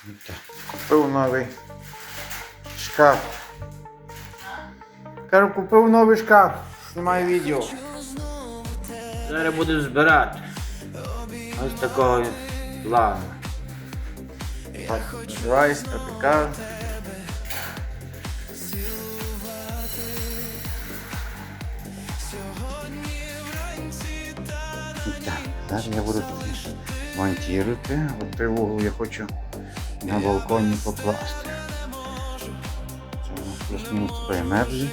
Так, Купив новий шкаф. Кажу, купив новий шкаф. Знімаю відео. Зараз буду збирати. Ось такого плану. Так, називається тропікал. Так, зараз я буду монтувати. От той вугол я хочу на балконі покласти. Це плюс-мінус меблі.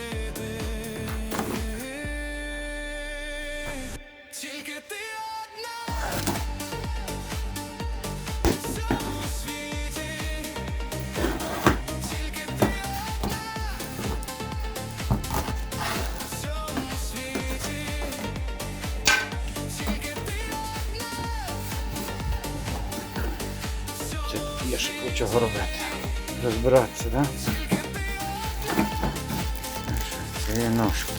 Тут є ще куча робити. Розбиратися? Да? Це є ножка.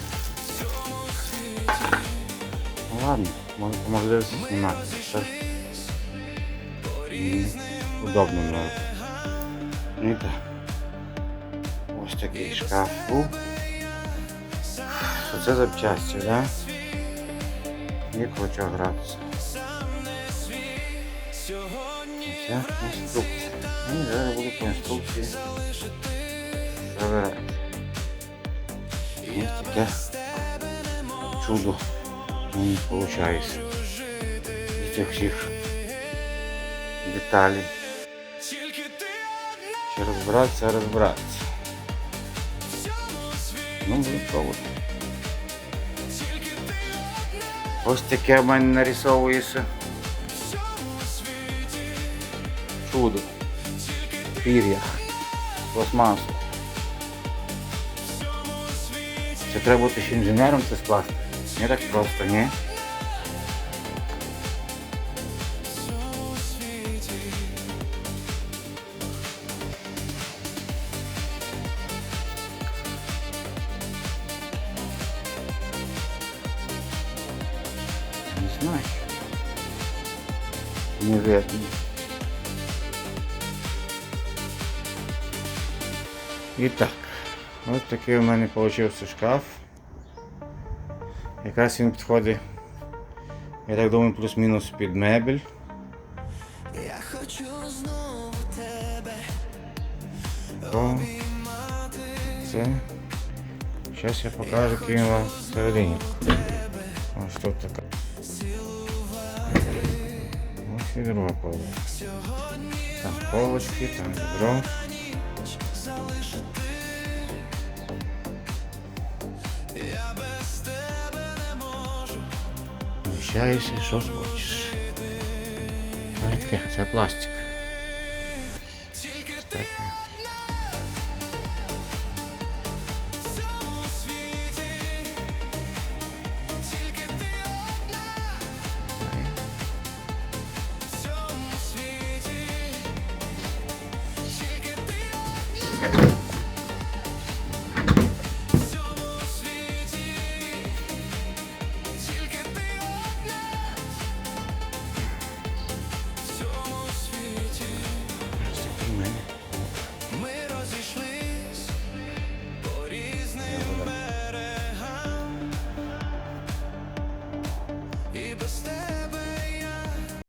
Ну ладно, може по можливості знімати. Удобно мною. І так. Ось такий шкаф. Це запчасті, так? Да? І хочу гратися. Інструкція. Ну, І зараз буду по інструкції забирати. Ось таке чудо мені виходить. З цих всіх деталей. Ще розбиратися, розбиратися. Ну, буду пробувати. Ось таке в мене нарисовується. Чудо. Пір'я. Пластмасу. Це треба бути ще інженером це скласти. Не так просто, ні? Не знаю. Не І так, ось такий у мене вийшов шкаф. Якраз він підходить, я так думаю, плюс-мінус під мебель. Я хочу знову тебе То це. Зараз я покажу, який вам всередині. Ось тут така. Ось і друга полочка. Там полочки, там відро. Вміщаєшся, що хочеш. Це пластик. Таке. Okay.